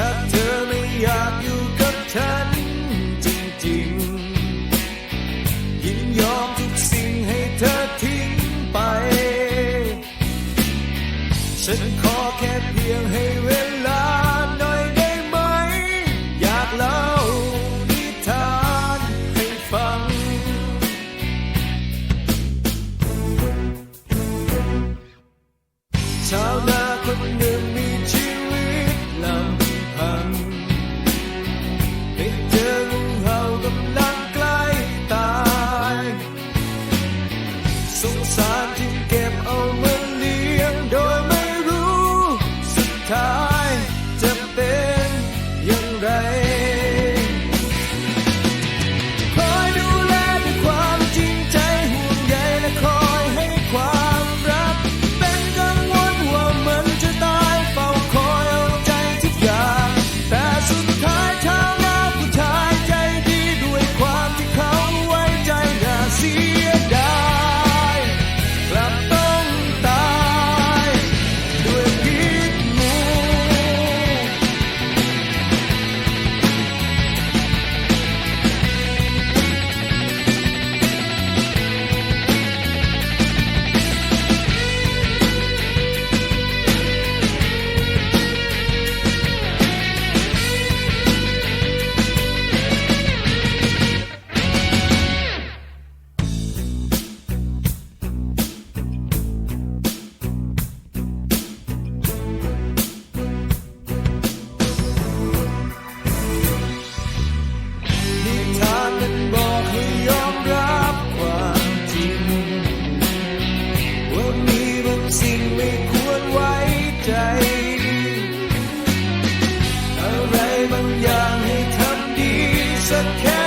ถ้าเธอไม่อยากอยู่กับฉันจริงๆ ยินยอมทุกสิ่งให้เธอทิ้งไป ฉันขอแค่เพียงให้เวลา So sad. สักแค่